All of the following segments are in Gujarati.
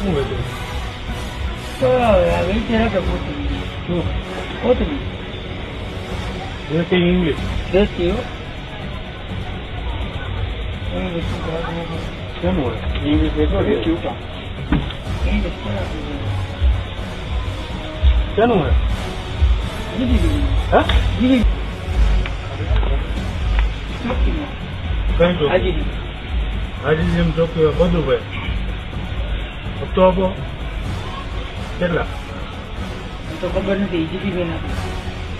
શું વેચો તો? આ રાખે પોતરી શું? પોતરી દેશી ઇંગ્લિશ દેશી હો ઇંગ્લિશ હોય? ઇંગ્લિશ વેચો દેશી હા જીરી કઈ હાજી. હાજી જેમ ચોખ્ખી બધું ભાઈ હપ્તો આપો. કેટલા? તો ખબર નથી આપી.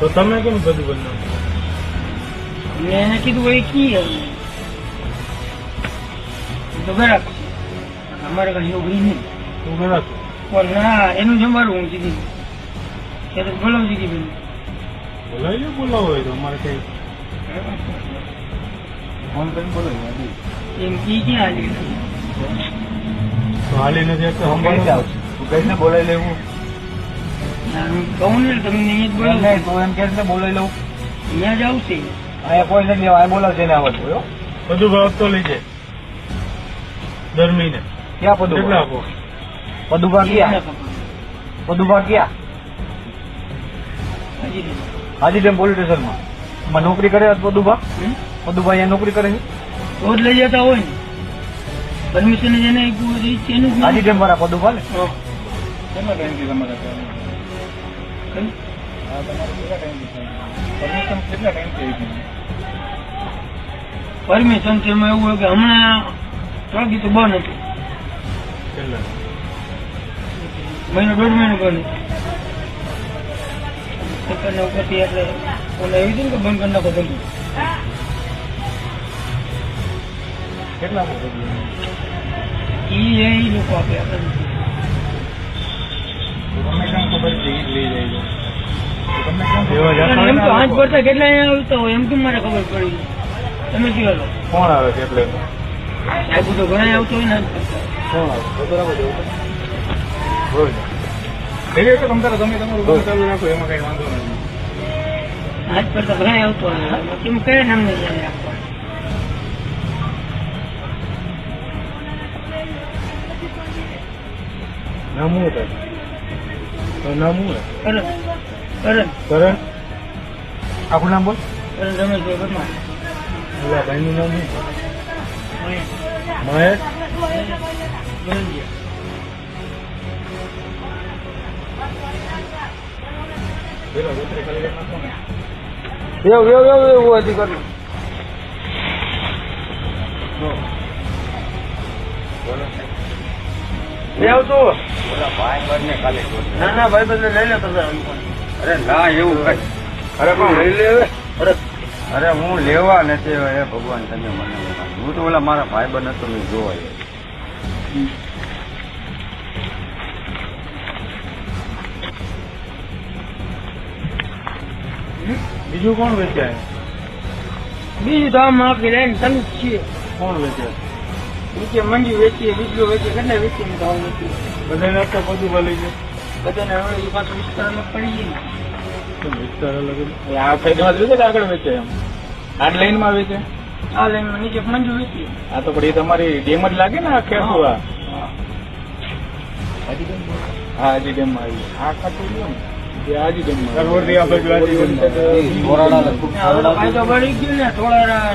તો તમે કેમ બધું બનાવો? મેં એને કીધું એ કી તો છે અમારે કઈ એવું નહીં. તું છો પણ ના એનું જમાડું હું જીરી એ તો બોલાવ જીરી બેન. બોલાવી લો બોલાવો હોય તો અમારે કઈ. ફોન કરીને બોલાવી એમ કી ક્યાં હાલી? તો હાલી નથી એટલે કઈને બોલાવી લેવું કહું ને તમને અહીંયા જ બોલાવું. નહીં તું એમ કે બોલાવી લઉં? અહીંયા જ આવશે અહીંયા કોઈ નથી લેવા બોલાવશે ને આવડતું બધું ભાવ તો લઈ જાય. દર ક્યાં પદુભા? કેટલા આપો? પદુભા ક્યાં? પદુભા ક્યાં? હાજી ડેમ પોલીસ સ્ટેશનમાં માં. નોકરી કરે પદુભા? પદુભાઈ પદુભા નોકરી કરે છે? રોજ લઈ જતા હોય ને. પરમિશન જેને આપ્યું હોય એ એનું જ હાજી ડેમ વાળા પદુભા ને કેટલા ટાઈમથી તમારે? પરમિશન કેટલા ટાઈમથી પરમિશન છે એમાં એવું હોય કે હમણાં ટ્રક તો બંધ હતું. કેટલા મહિનો દોઢ મહિનો બંધ હતું. ઉપરથી એટલે ઓલા એવી કે બંધ કરી નાખો ધંધો કેટલા ઈ એ લોકો આપે તમને કેમ ખબર છે ઈ લઈ જાય તમને કેમ ખબર? એમ તો આંચ પડતા કેટલા અહીંયા આવતા હોય એમ કેમ મારે ખબર પડી? તમે કયો લો કોણ આવે છે એટલે? સાહેબ તો ઘણા આવતો હોય ને કોણ આવે? બરાબર બોલ. એટલે તો તમ તારે તમે તમારું કામ ચાલુ રાખો એમાં કઈ વાંધો નથી. આજ પડતા ઘણા આવતો હોય કેમ કયા નામને નામ તો નામ કરણ કરણ કરણ આખું નામ બોલ. કરણ રમેશભાઈ પરમાર ઓલા ભાઈનું નામ શું? મહેશ. એવું એવું એવું એવું આવતો ના ના ભાઈ બધે લઈ લે તમે અરે ના એવું કઈ. અરે પણ લઈ લે. અરે હું લેવા નથી હે ભગવાન તમે મને. હું તો ઓલા મારા ભાઈ બન હતો મેં જોવા બીજું કોણ વેચાય? બીજું આમ આપી લઈને તમે છીએ. કોણ વેચે નીચે મંડી વેચીએ બીજું વેચીએ કેટલા વેચીએ ને ભાવ નથી. બધાને આપતા બધું ભલે છે બધાને હવે એ પાછું વિસ્તારમાં પડી ગઈ વિસ્તાર અલગ આ સાઈડમાં વેચે કે આગળ વેચે એમ? આ લાઈનમાં વેચે? આ લાઈનમાં નીચે મંજુ વેચીએ. આ તો પડી તમારી ડેમ જ લાગે ને આ ખેડૂત આ? હા હાજી ડેમમાં? આવી આ ખાતું ને. હાજી આ બાજુ ડેમમાં. ફાયદો બળી ગયો ને થોડા